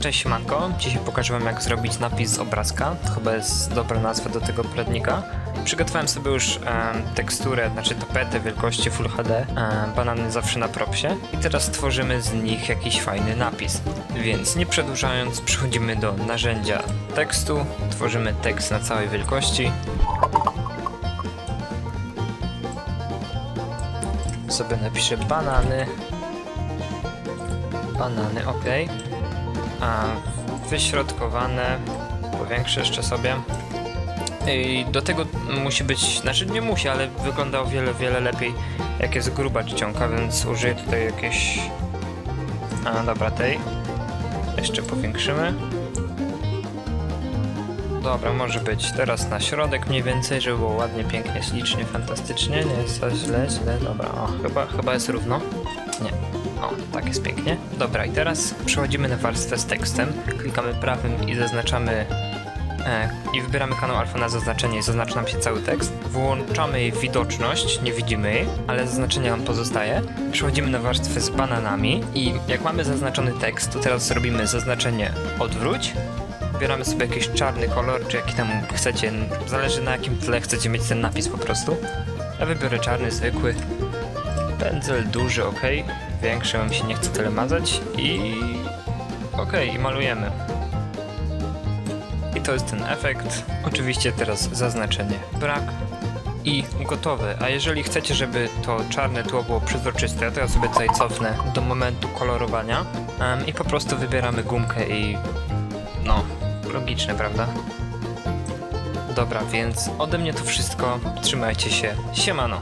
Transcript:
Cześć Manko, dzisiaj pokażę wam jak zrobić napis z obrazka, to chyba jest dobra nazwa do tego poradnika. Przygotowałem sobie już em, teksturę, znaczy tapetę wielkości Full HD, em, banany zawsze na propsie i teraz stworzymy z nich jakiś fajny napis. Więc nie przedłużając, przechodzimy do narzędzia tekstu, tworzymy tekst na całej wielkości. Sobie napiszę banany. Banany, ok. A wyśrodkowane, powiększę jeszcze sobie. I do tego musi być, znaczy nie musi, ale wygląda o wiele, wiele lepiej jak jest gruba czcionka, więc użyję tutaj jakieś... A, dobra, tej. Jeszcze powiększymy. Dobra, może być teraz na środek mniej więcej, żeby było ładnie, pięknie, ślicznie, fantastycznie. Nie jest za źle, źle, dobra, o, chyba, chyba jest równo. Nie. O, tak jest pięknie. Dobra, i teraz przechodzimy na warstwę z tekstem. Klikamy prawym i zaznaczamy e, i wybieramy kanał alfa na zaznaczenie i zaznacza nam się cały tekst. Włączamy jej widoczność, nie widzimy jej, ale zaznaczenie nam pozostaje. Przechodzimy na warstwę z bananami i jak mamy zaznaczony tekst, to teraz zrobimy zaznaczenie odwróć. Wybieramy sobie jakiś czarny kolor, czy jaki tam chcecie, zależy na jakim tle chcecie mieć ten napis po prostu. Ja wybiorę czarny, zwykły. Pędzel duży, ok. Większy, mi się nie chce tyle mazać i... ok, i malujemy. I to jest ten efekt. Oczywiście teraz zaznaczenie brak i gotowe. A jeżeli chcecie, żeby to czarne tło było przezroczyste, to ja sobie tutaj cofnę do momentu kolorowania em, i po prostu wybieramy gumkę i no, logiczne, prawda? Dobra, więc ode mnie to wszystko. Trzymajcie się. Siemano.